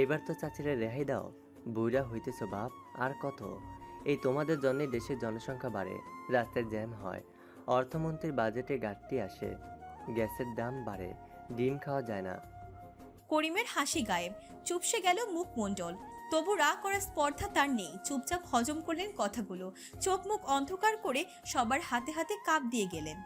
এইবার তো চাচিরে রেহাই দাও বুড়া হইতেছ বাপ, আর কত? এই তোমাদের জন্য দেশের জনসংখ্যা বাড়ে, রাস্তায় জ্যাম হয়, অর্থমন্ত্রীর বাজেটে ঘাটতি আসে, গ্যাসের দাম বাড়ে, ডিম খাওয়া যায় না। করিমের হাসি গায়েব, চুপসে গেল মুখ মুখমণ্ডল তবু রা করার স্পর্ধা তার নেই, চুপচাপ হজম করলেন কথাগুলো, চোখ মুখ অন্ধকার করে সবার হাতে হাতে কাপ দিয়ে গেলেন।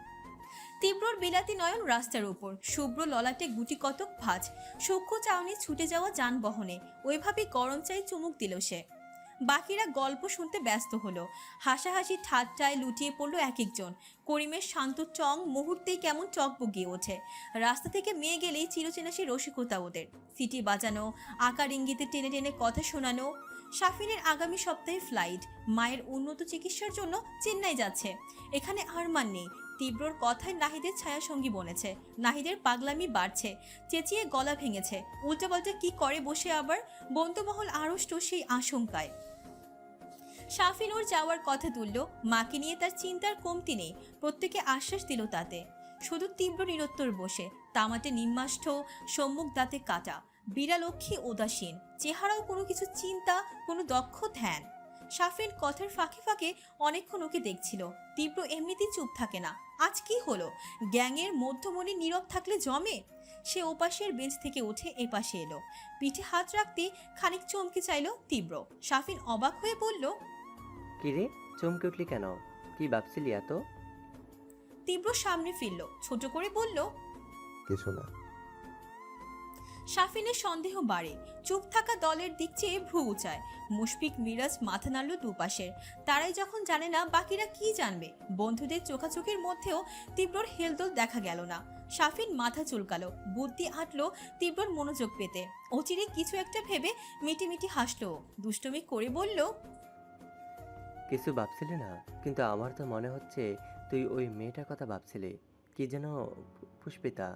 তীব্রর বিলাতি নয়ন রাস্তার উপর। শুভ্র ললাটে গুটি কতক ভাঁজ। সূক্ষ্ম চাউনি ছুটে যাওয়া যানবাহনে। ওইভাবে গরম চাই চুমুক দিল সে। বাকিরা গল্প শুনতে ব্যস্ত হলো। হাসাহাসি, ঠাট্টায় লুটিয়ে পড়ল এক একজন করিমের শান্ত চং মুহূর্তেই কেমন চকবগিয়ে ওঠে। রাস্তা থেকে মেয়ে গেলেই চিরচেনা সে রসিকতা ওদের। সিটি বাজানো, আকার ইঙ্গিতে টেনে টেনে কথা শোনানো, শাফিনের আগামী সপ্তাহে ফ্লাইট, মায়ের উন্নত চিকিৎসার জন্য চেন্নাই যাচ্ছে। এখানে আর মান নেই। তীব্রর কথায় নাহিদের ছায়া সঙ্গী বনেছে। নাহিদের পাগলামি বাড়ছে, চেঁচিয়ে গলা ভেঙেছে। উল্টাপাল্টা কি করে বসে আবার? বন্ধুমহল আড়ষ্ট সেই আশঙ্কায়। শাফিনুর যাওয়ার কথা তুলল, মাকে নিয়ে তার চিন্তার কমতি নেই, প্রত্যেকে আশ্বাস দিল তাতে। শুধু তীব্র নিরত্তর বসে, তামাটে নিম্মাষ্ঠ সম্মুখ দাঁতে কাটা, বিড়ালক্ষী উদাসীন, চেহারাও কোনো কিছু চিন্তা, কোনো দক্ষ ধ্যান। শাফিন কথার ফাঁকে ফাঁকে অনেকক্ষণ ওকে দেখছিল। তীব্র এমনিতেই চুপ থাকে না। আজ কি হলো? গ্যাংয়ের মধ্যমণি নীরব থাকলে জমে? সে ওপাশের বেঞ্চ থেকে উঠে এপাশে এলো। পিঠে হাত রাখতে খানিক চমকে চাইল তীব্র। শাফিন অবাক হয়ে বলল কিরে চমকে উঠলি কেন? কি ভাবছিলি এত? তীব্র সামনে ফিরল ছোট করে বলল কিছু না। শাফিনের সন্দেহ বাড়ে। চুপ থাকা দলের দিক চেয়ে ভ্রু উচায়। মুশফিক, মিরাজ মাথা নাড়ল দুপাশের। তারাই যখন জানে না, বাকিরা কি জানবে? বন্ধুদের চোখাচোখের মধ্যেও তীব্রর হেলদোল দেখা গেল না। সাফিন মাথা চুলকালো, বুদ্ধি আটলো তীব্রর মনোযোগ পেতে। অচিরে কিছু একটা ভেবে মিটিমিটি হাসলো। ও। দুষ্টমি করে বলল, কিছু ভাবছিলে না? কিন্তু আমার তো মনে হচ্ছে তুই ওই মেয়েটার কথা ভাবছিলি। কি যেন পুষ্পিতা।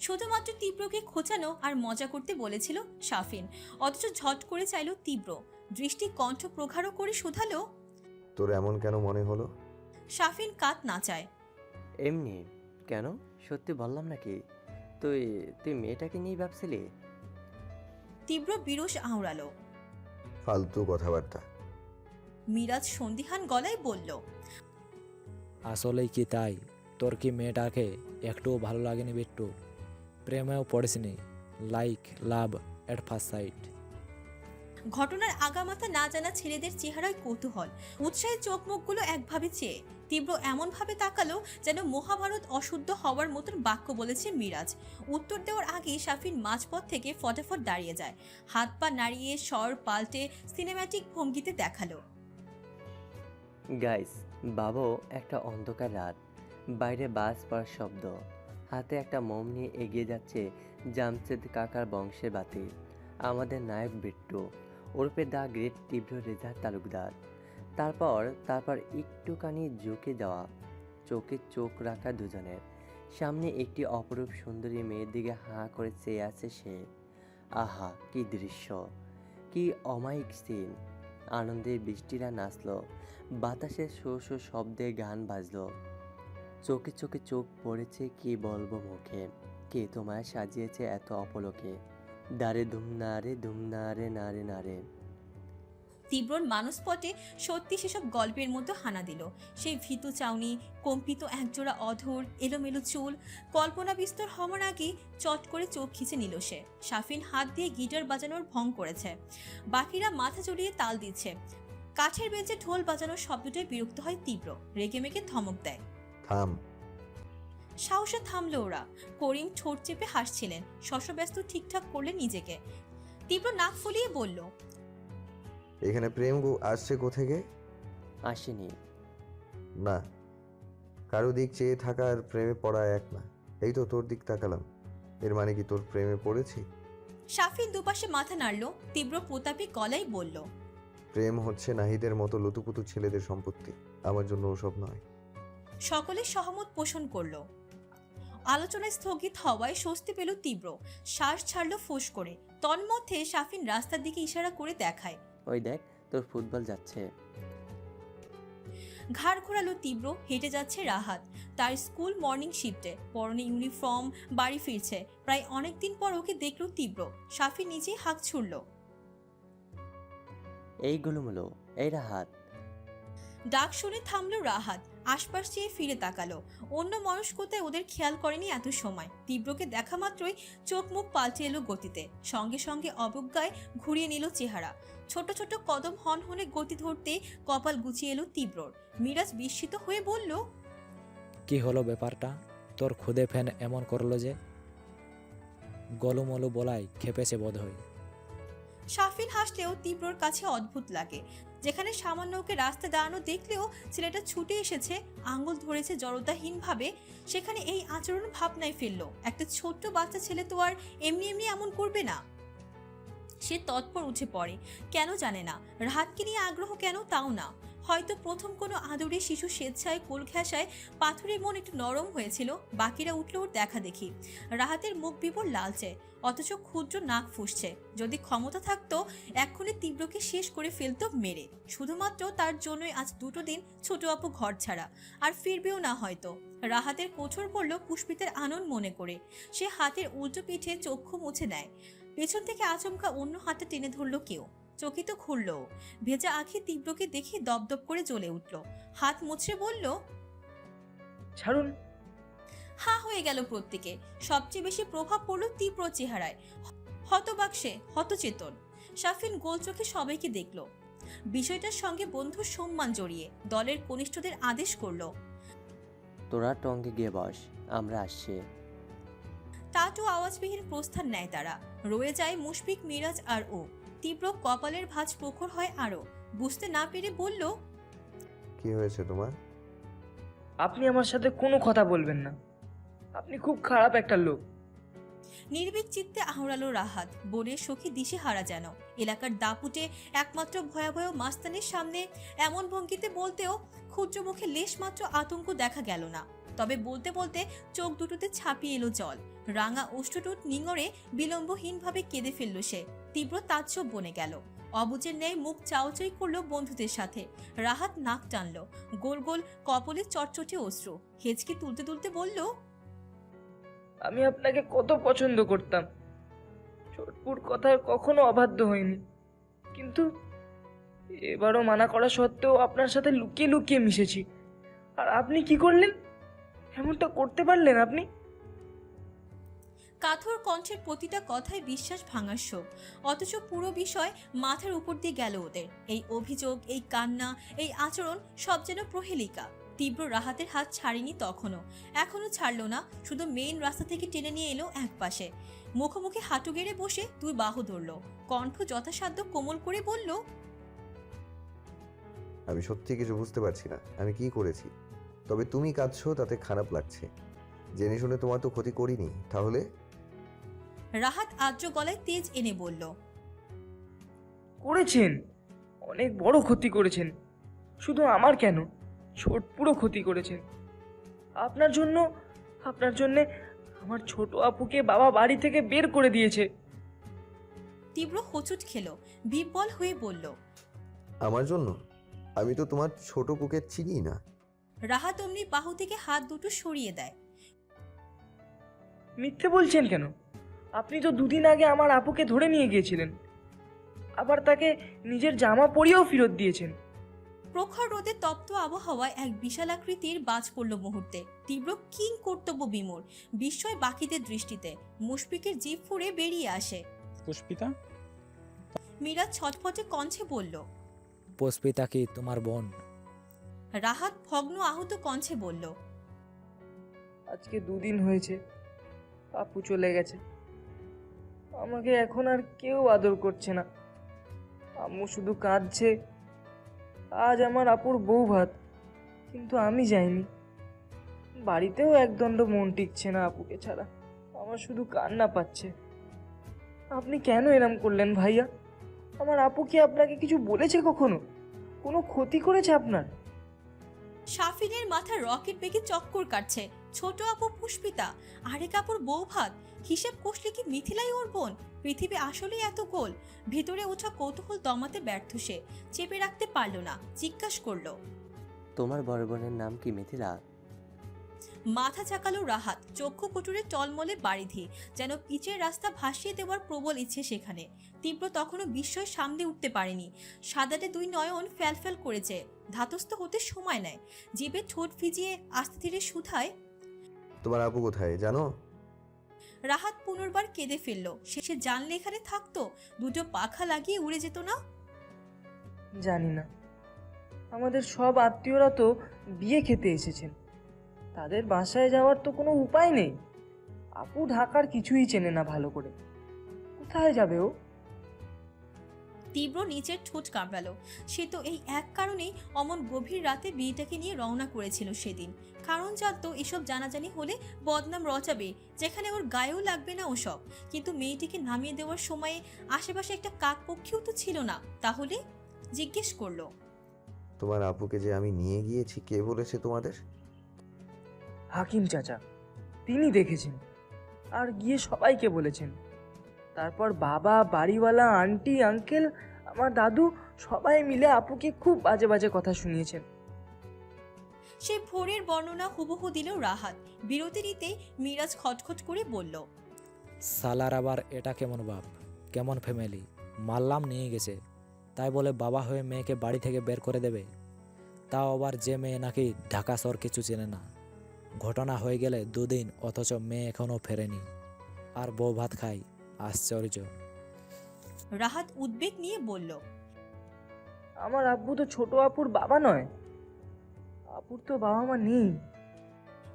শুধুমাত্র তীব্রকে খোঁচানো আর মজা করতে বলেছিল সাফিন অথচ ঝট করে চাইল তীব্র। দৃষ্টি কণ্ঠ প্রগাঢ় করে শোধালো তোর এমন কেন মনে হলো? সাফিন কাত না চায়। এমনি কেন? সত্যি বললাম নাকি? তুই তুই মেয়েটাকে নিয়ে ভাবছিলি? তীব্র বিরস আওড়ালো। ফালতু কথাবার্তা। মিরাজ সন্দিহান গলায় বলল আসলেই কি তাই? তোর কি মেয়েটাকে একটুও ভালো লাগেনি বিট্টু? প্রেমেও পড়েছিনি। Like love at first sight ঘটনার আগামাথা না জানা ছেলেদের চেহারায় কৌতূহল। উৎসাহের চোখ মুখগুলো একভাবে চেয়ে তীব্র এমনভাবে তাকালো যেন মহাভারত অশুদ্ধ হওয়ার মতন বাক্য বলেছে মিরাজ। উত্তর দেওয়ার আগে শাফিন মাঝপথ থেকে ফটাফট দাঁড়িয়ে যায়। হাত পা নাড়িয়ে স্বর পাল্টে সিনেম্যাটিক ভঙ্গিতে দেখাল। গাইস বাবু একটা অন্ধকার রাত। বাইরে বাস পড়ার শব্দ। হাতে একটা মোম নিয়ে এগিয়ে যাচ্ছে জামশেদ কাকার বংশের বাতি। আমাদের নায়ক বিট্টু, ওরফে দ্য গ্রেট তীব্র রেজা তালুকদার। তারপর তারপর একটুখানি ঝুঁকে যাওয়া, চোখে চোখ রাখা দুজনের সামনে একটি অপরূপ সুন্দরী মেয়ের দিকে হাঁ করে চেয়ে আছে সে। আহা, কি দৃশ্য! কি অমায়িক সিন আনন্দে বৃষ্টিরা নাচলো, বাতাসে শো শো শব্দে গান বাজলো। চোখে চোখে চোখ পড়েছে কি বলব মুখে? কে তোমায় সাজিয়েছে এত অপলোকে? দারে ধুম নারে ধুম নারে নারে তীব্রর মানসপটে সত্যি সেসব গল্পের মতো হানা দিল। সেই ভীতু চাউনি, কম্পিত একজোড়া অধর, এলোমেলো চুল, কল্পনা বিস্তর হওয়ার আগে চট করে চোখ খিচে নিল সে। সাফিন হাত দিয়ে গিটার বাজানোর ভং করেছে। বাকিরা মাথা চড়িয়ে তাল দিচ্ছে। কাঠের বেঞ্চে ঢোল বাজানোর শব্দটাই বিরক্ত হয় তীব্র। রেগে মেগে ধমক দেয়। থাম। সাহসে থামলো ওরা। করিম ঠোঁট চেপে হাসছিলেন। শশব্যস্ত ঠিকঠাক করলে নিজেকে। তীব্র নাক ফুলিয়ে বলল এখানে প্রেম গো- আসছে কোথেকে? আসেনি। না কারও দিক চেয়ে থাকা আর প্রেমে পড়া এক না। এই তো তোর দিক তাকালাম। এর মানে কি তোর প্রেমে পড়েছি? শাফিন দুপাশে মাথা নাড়ল তীব্র প্রতাপী গলায় বলল প্রেম হচ্ছে নাহিদের মতো লুতুপুতু ছেলেদের সম্পত্তি। আমার জন্য ওসব নয়। সকলে সহমত পোষণ করল। আলোচনায় স্থগিত হওয়ায় স্বস্তি পেল তীব্র। শ্বাস ছাড়ল ফোঁস করে। তন্মধ্যে শাফিন রাস্তার দিকে ইশারা করে দেখায়। ওই দেখ তোর ফুটবল যাচ্ছে। ঘাড় ঘোরালো তীব্র হেঁটে যাচ্ছে রাহাত। তার স্কুল মর্নিং শিফটে। পরনে ইউনিফর্ম বাড়ি ফিরছে। প্রায় অনেক দিন পর ওকে দেখল তীব্র। সাফি নিজেই হাঁক ছুড়ল। এইগুলো এই রাহাত। ডাক শুনে থামলো রাহাত। আশপাশ চেয়ে ফিরে তাকালো। অন্য মনস্কতায় ওদের খেয়াল করেনি এত সময়। তীব্রকে দেখা মাত্রই চোখ মুখ পাল্টে এলো গতিতে। সঙ্গে সঙ্গে অবজ্ঞায় ঘুরিয়ে নিল চেহারা। ছোট ছোট কদম হন হনে গতি ধরতে কপাল গুছিয়ে এলো তীব্রর। মিরাজ বিস্মিত হয়ে বলল কি হলো ব্যাপারটা? তোর খুদে ফ্যান এমন করল যে? গলুমলু বলাই খেপেছে বোধ হয় সাফিল হাসলেও তীব্রর কাছে অদ্ভুত লাগে। যেখানে সামান্য ওকে রাস্তা দাঁড়ানো দেখলেও ছেলেটা ছুটে এসেছে আঙ্গুল ধরেছে জড়তাহীনভাবে, সেখানে এই আচরণ ভাবনায় ফেলল একটা ছোট্ট বাচ্চা ছেলে তো আর এমনি এমনি এমন করবে না। সে তৎপর উঠে পড়ে, কেন জানে না। রাহাতকে নিয়ে আগ্রহ কেন তাও না। হয়তো প্রথম কোনো আদরে শিশু স্বেচ্ছায় কোল ঘেঁষায় পাথরের মন একটু নরম হয়েছিল, বাকিরা উঠল ওর দেখা দেখি। রাহাতের মুখ বিবর লালচে, অথচ ক্ষুদ্র নাক ফুসছে। যদি ক্ষমতা থাকতো, এক্ষুনি তীব্রকে শেষ করে ফেলতো মেরে। শুধুমাত্র তার জন্যই আজ দুটো দিন ছোট আপু ঘর ছাড়া, আর ফিরবেও না হয়তো। রাহাতের কোঠর পড়ল পুষ্পিতের আনন্দ মনে করে। সে হাতের উল্টো পিঠে চক্ষু মুছে নেয়। পেছন থেকে আচমকা অন্য হাতে টেনে ধরল কেউ। চকিত খুলল ভেজা আঁখি তীব্রকে দেখে দপদপ করে জ্বলে উঠল। হাত মুছে বলল ছাড়ুন। হা হয়ে গেল প্রত্যেকে। সবচেয়ে বেশি প্রভাব পড়ল তীব্র চেহারায়। হতবাক্সে হতচেতন। শাফিন গোল চোখে সবাইকে দেখল। বিষয়টার সঙ্গে বন্ধুর সম্মান জড়িয়ে দলের কনিষ্ঠদের আদেশ করল তোরা টঙ্গে গিয়ে বস আমরা আসছি। টাটু আওয়াজবিহীন প্রস্থান নেয় তারা। রয়ে যায় মুশফিক মিরাজ আর ও। তীব্র কপালের ভাঁজ প্রখর হয় আরও। বুঝতে না পেরে বলল কি হয়েছে তোমার? আপনি আমার সাথে কোনো কথা বলবেন না। আপনি খুব খারাপ একটা লোক। নির্বিক চিত্তে আহড়ালো রাহাত বনের সখী দিশে হারা যেন। এলাকার দাপুটে একমাত্র ভয়াবহ মাস্তানের সামনে এমন ভঙ্গিতে বলতেও ক্ষুদ্র মুখে লেশমাত্র আতঙ্ক দেখা গেল না। তবে বলতে বলতে চোখ দুটোতে ছাপিয়ে এলো জল। রাঙা ওষ্ঠটুট নিঙড়ে বিলম্বহীনভাবে কেঁদে ফেলল সে। তীব্র তাজ্জব বনে গেল। অবুজের ন্যায় মুখ চাওচাই করল বন্ধুদের সাথে। রাহাত নাক টানলো। গোল গোল কপলে চটচটে অশ্রু। হেঁচকি তুলতে তুলতে বলল, আমি আপনাকে কত পছন্দ করতাম। ছোটপুর কথায় কখনো অবাধ্য হয়নি কিন্তু এবারও মানা করা সত্ত্বেও আপনার সাথে লুকিয়ে লুকিয়ে মিশেছি। আর আপনি কি করলেন? এমনটা করতে পারলেন আপনি? কাথর কণ্ঠের প্রতিটা কথায় বিশ্বাস ভাঙার শোক। অথচ পুরো বিষয় মাথার উপর দিয়ে গেল ওদের। এই অভিযোগ, এই কান্না, এই আচরণ সব যেন প্রহেলিকা। তীব্র রাহাতের হাত ছাড়েনি তখনও। এখনও ছাড়লো না, শুধু মেইন রাস্তা থেকে টেনে নিয়ে এলো এক পাশে মুখোমুখি হাঁটু গেড়ে বসে তুই বাহু ধরলো। কণ্ঠ যথাসাধ্য কোমল করে বলল, আমি সত্যি কিছু বুঝতে পারছি না। আমি কি করেছি? তবে তুমি কাঁদছো, তাতে খারাপ লাগছে। জেনে শুনে তোমার তো ক্ষতি করিনি। তাহলে? রাহাত আর্দ্র গলায় তেজ এনে বলল করেছেন। অনেক বড় ক্ষতি করেছেন। শুধু আমার কেন? ছোট পুরো ক্ষতি করেছেন। আপনার জন্য আপনার জন্যে আমার ছোট আপুকে বাবা বাড়ি থেকে বের করে দিয়েছে। তীব্র হোঁচট খেলো বিব্বল হয়ে বলল আমার জন্য? আমি তো তোমার ছোট কুকে চিনি না। রাহাত অমনি বাহু থেকে হাত দুটো সরিয়ে দেয়। মিথ্যে বলছেন কেন? আপনি তো দুদিন আগে আমার আপুকে ধরে নিয়ে গিয়েছিলেন। আবার তাকে নিজের জামা পরিয়েও ফেরত দিয়েছেন। প্রখর রোদে তপ্ত আবহাওয়ায় এক বিশাল আকৃতির বাজ পড়ল মুহূর্তে। তীব্র কিং কর্তব্য বিমূর বিস্ময় বাকিদের দৃষ্টিতে। মুশফিকের জিভ ফুঁড়ে বেরিয়ে আসে। পুষ্পিতা? মীরা ছটফটে কঞ্চে বলল পুষ্পিতা কি তোমার বোন? রাহাত ভগ্ন আহত কঞ্চে বলল আজকে দুদিন হয়েছে আপু চলে গেছে। আমাকে এখন আর কেউ আদর করছে না। আম্মু শুধু কাঁদছে। আজ আমার আপুর বউ ভাত, কিন্তু আমি যাইনি। বাড়িতেও একদণ্ড মন টিকছে না আপুকে ছাড়া। আমার শুধু কান্না পাচ্ছে। আপনি কেন এরম করলেন ভাইয়া? আমার আপু কি আপনাকে কিছু বলেছে কখনো? কোনো ক্ষতি করেছে আপনার? সাফিনের মাথা রকেট বেগে চক্কর কাটছে। ছোট আপু পুষ্পিতা, আরেক আপুর বউ ভাত হিসেব কষলে কি মিথিলাই ওর বোন? পৃথিবী আসলেই এত গোল। ভেতরে ওঠা কৌতূহল দমাতে ব্যর্থ সে। চেপে রাখতে পারল না জিজ্ঞাস করল। তোমার বড় বোনের নাম কি মিথিলা? মাথা চাকালো রাহাত চক্ষু কুটুরে টলমলে বাড়িধি যেন পিচের রাস্তা ভাসিয়ে দেওয়ার প্রবল ইচ্ছে সেখানে। তীব্র তখনও বিস্ময় সামলে উঠতে পারেনি। সাদাটে দুই নয়ন ফ্যালফ্যাল করেছে। ধাতস্থ হতে সময় নেয়। জিভে ঠোঁট ভিজিয়ে আস্তে ধীরে শুধায় তোমার আপু কোথায় জানো? রাহাত পুনর্বার কেঁদে ফেলল। সে জানলে এখানে থাকতো, দুটো পাখা লাগিয়ে উড়ে যেত না? জানি না। আমাদের সব আত্মীয়রা তো বিয়ে খেতে এসেছেন। তাদের বাসায় যাওয়ার তো কোনো উপায় নেই। আপু ঢাকার কিছুই চেনে না ভালো করে। কোথায় যাবে ও? তীব্র নিচের ঠোঁট কামড়ালো। সে তো এই এক কারণেই অমন গভীর রাতে বিয়েটাকে নিয়ে রওনা করেছিল সেদিন। কারণ জানতো এসব জানাজানি হলে বদনাম রচাবে যেখানে ওর গায়েও লাগবে না ওসব। কিন্তু মেয়েটিকে নামিয়ে দেওয়ার সময়ে আশেপাশে একটা কাক পক্ষীও তো ছিল না। তাহলে জিজ্ঞেস করল। তোমার আপুকে যে আমি নিয়ে গিয়েছি কে বলেছে তোমাদের? হাকিম চাচা তিনি দেখেছেন। আর গিয়ে সবাইকে বলেছেন। তারপর বাবা বাড়িওয়ালা আন্টি আঙ্কেল আমার দাদু সবাই মিলে আপুকে খুব বাজে বাজে কথা শুনিয়েছেন। সে ভোরের বর্ণনা হুবহু দিল রাহাত। বিরতি নিতেই মিরাজ খটখট করে বলল সালার আবার এটা কেমন বাপ? কেমন ফ্যামিলি মারলাম নিয়ে গেছে। তাই বলে বাবা হয়ে মেয়েকে বাড়ি থেকে বের করে দেবে? তাও আবার যে মেয়ে নাকি ঢাকা শহর কিছু চেনে না। ঘটনা হয়ে গেলে দুদিন অথচ মেয়ে এখনও ফেরেনি। আর বউ ভাত খাই আশ্চর্য। রাহাত উদ্বেগ নিয়ে বলল আমার আব্বু তো ছোট আপুর বাবা নয়। আপুর তো বাবা মা নেই।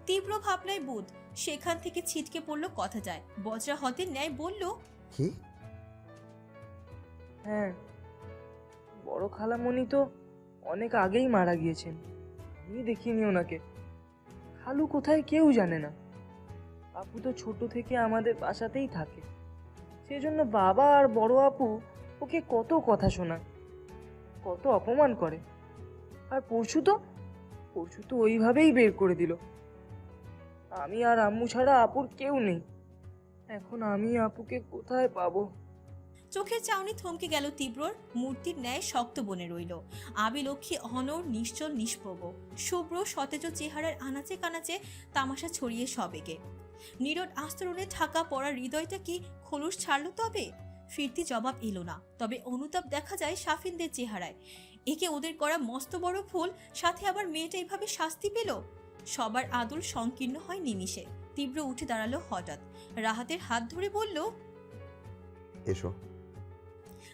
তীব্র ভাবনায় বুধ সেখান থেকে ছিটকে পড়ল কথা যায়। বজ্রা হতে ন্যায় বলল কি? হ্যাঁ বড় খালামণি তো অনেক আগেই মারা গিয়েছেন। আমি দেখিনি ওনাকে। খালু কোথায় কেউ জানে না। আপু তো ছোট থেকে আমাদের বাসাতেই থাকে। সেজন্য বাবা আর বড় আপু ওকে কত কথা শোনায়, কত অপমান করে। আর পরশু তো পরশু তো ওইভাবেই বের করে দিল। আমি আর আম্মু ছাড়া আপুর কেউ নেই। এখন আমি আপুকে কোথায় পাবো? চোখের চাউনি থমকে গেল তীব্রর, মূর্তির ন্যায় শক্ত বনে রইল। আবিলক্ষী অনর নিশ্চল, নিষ্প্রভ। শুভ্র, সতেজ চেহারার আনাচে কানাচে তামাশা ছড়িয়ে সবেগে। নীরদ আস্তরণে ঢাকা পড়া হৃদয়টা কি খোলস ছাড়ল তবে? ফিরতি জবাব এলো না। তবে অনুতাপ দেখা যায় সাফিনদের চেহারায়। একে ওদের করা মস্ত বড় ভুল সাথে আবার মেয়েটা এভাবে শাস্তি পেল? সবার আদর সংকীর্ণ হয় নিমিষে। তীব্র উঠে দাঁড়াল হঠাৎ। রাহাতের হাত ধরে বলল এসো।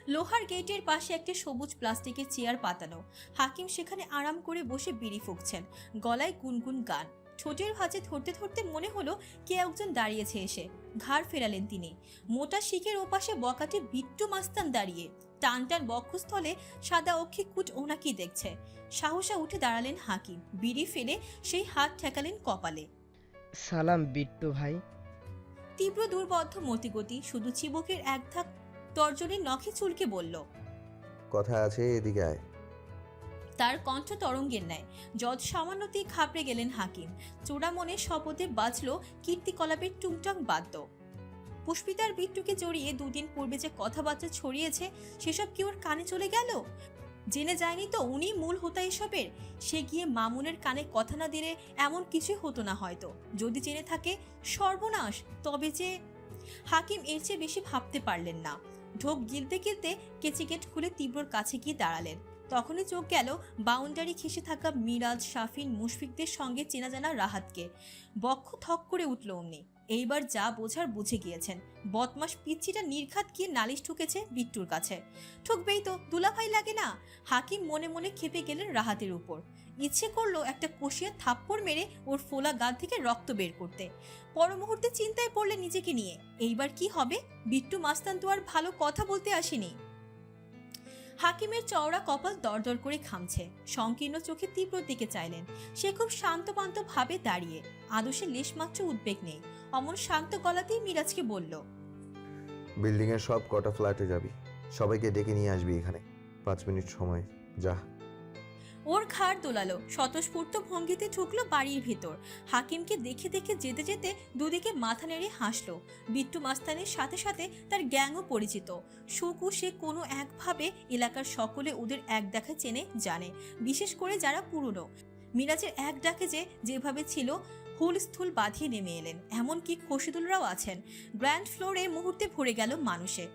লোহার গেটের পাশে একটা সবুজ প্লাস্টিকের চেয়ার পাতানো। হাকিম সেখানে আরাম করে বসে বিড়ি ফুঁকছেন। গলায় গুনগুন গান। ঠোঁটের ভাঁজে ধরতে ধরতে মনে হলো কে একজন দাঁড়িয়েছে এসে। ঘাড় ফেরালেন তিনি। মোটা শিকের ওপাশে বকাটে বিট্টু মাস্তান দাঁড়িয়ে। টান টান বক্ষস্থলে সাদা অক্ষে কুট ওনাকি দেখছে। সাহসা উঠে দাঁড়ালেন হাকিম। বিড়ি ফেলে সেই হাত ঠেকালেন কপালে। সালাম বিট্টু ভাই। তীব্র দুর্বদ্ধ মতিগতি শুধু চিবকের এক ধাক তর্জনীর নখে চুলকে বলল কথা আছে এদিকে আয়। তার কণ্ঠ তরঙ্গের ন্যায়। যত সামান্যতেই খাবড়ে গেলেন হাকিম চূড়ামনে শপথে বাজল কীর্তিকলাপের টুংটাং বাদ্য। পুষ্পিতার বিট্টুকে জড়িয়ে দুদিন পূর্বে যে কথাবার্তা ছড়িয়েছে, সেসব কি ওর কানে চলে গেল? জেনে যায়নি তো উনি মূল হোতা এসবের? সে গিয়ে মামুনের কানে কথা না দিলে এমন কিছুই হতো না হয়তো। যদি জেনে থাকে, সর্বনাশ, তবে যে হাকিম এর চেয়ে বেশি ভাবতে পারলেন না। ঢোক গিলতে গিলতে কেচিকেট খুলে তীব্রর কাছে গিয়ে দাঁড়ালেন। তখনই চোখ গেল বাউন্ডারি ঘেসে থাকা মিরাজ, শাফিন, মুশফিকদের সঙ্গে চেনা জানা রাহাতকে। বক্ষ থক করে উঠল অমনি। এইবার যা বোঝার বুঝে গিয়েছেন। বদমাস পিচ্ছিটা নির্ঘাত গিয়ে নালিশ ঠুকেছে বিট্টুর কাছে। ঠুকবেই তো, দুলাভাই লাগে না? হাকিম মনে মনে খেপে গেলেন রাহাতের উপর। ইচ্ছে করল একটা কষিয়া থাপ্পড় মেরে ওর ফোলা গা থেকে রক্ত বের করতে। পর মুহূর্তে চিন্তায় পড়লে নিজেকে নিয়ে। এইবার কি হবে? বিট্টু মাস্তান তো আর ভালো কথা বলতে আসেনি। হাকিমের চওড়া কপাল দরদর করে খামছে। সংকীর্ণ চোখে তীব্র দিকে চাইলেন। সে খুব শান্তপান্ত ভাবে দাঁড়িয়ে। আদর্শে লেশমাত্র উদ্বেগ নেই। অমন শান্ত গলাতেই মিরাজকে বলল বিল্ডিং এর সব কটা ফ্ল্যাটে যাবি। সবাইকে ডেকে নিয়ে আসবি এখানে। পাঁচ মিনিট সময়। যা। ওর ঘাড় দোলালো। স্বতঃস্ফূর্ত ভঙ্গিতে ঢুকলো বাড়ির ভেতর। হাকিমকে দেখে দেখে যেতে যেতে দুদিকে মাথা নেড়ে হাসলো। বিট্টু মাস্তানের সাথে সাথে তার গ্যাংও পরিচিত। সুকু সে কোনো একভাবে এলাকার সকলে ওদের এক দেখা চেনে, জানে। বিশেষ করে যারা পুরনো। মিরাজের এক ডাকে যে যেভাবে ছিল হুলস্থুল বাঁধিয়ে নেমে এলেন। এমনকি খসিদুলরাও আছেন। গ্র্যান্ড ফ্লোরে মুহূর্তে ভরে গেল মানুষে।